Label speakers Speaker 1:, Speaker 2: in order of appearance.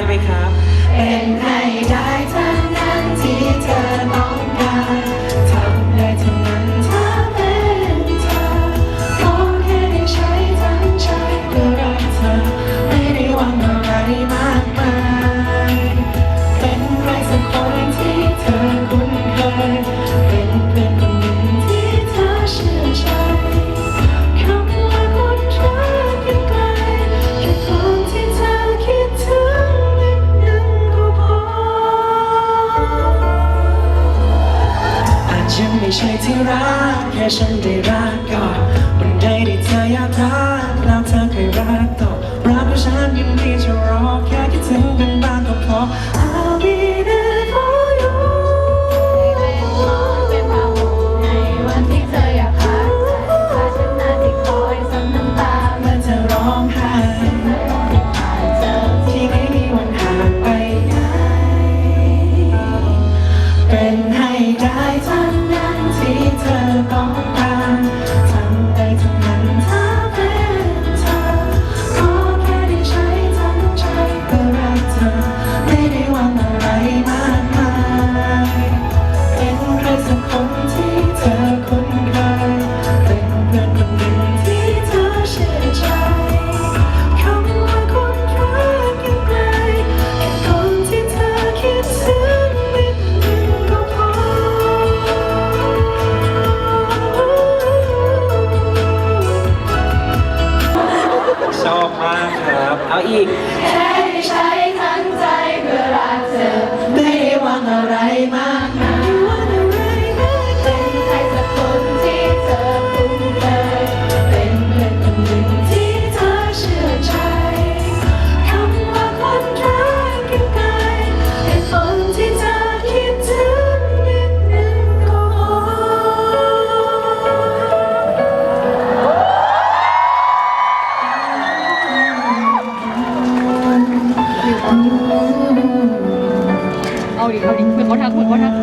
Speaker 1: ได้ไหมครับ
Speaker 2: เป็นใค
Speaker 1: รได้ทั้งนั้นที่เธอต้อง ใช่ที่รักแค่ฉันได้รักก่อวันใดที่เธออยากรักแล้วเธอเค
Speaker 2: ยรักต่อ
Speaker 1: รักขอ
Speaker 2: งฉันยังมีจะ
Speaker 1: รอแค่คิดถึงกันบ้างก็พอ
Speaker 3: I'll be there เอาอีก 奥利奥利会好吃会好吃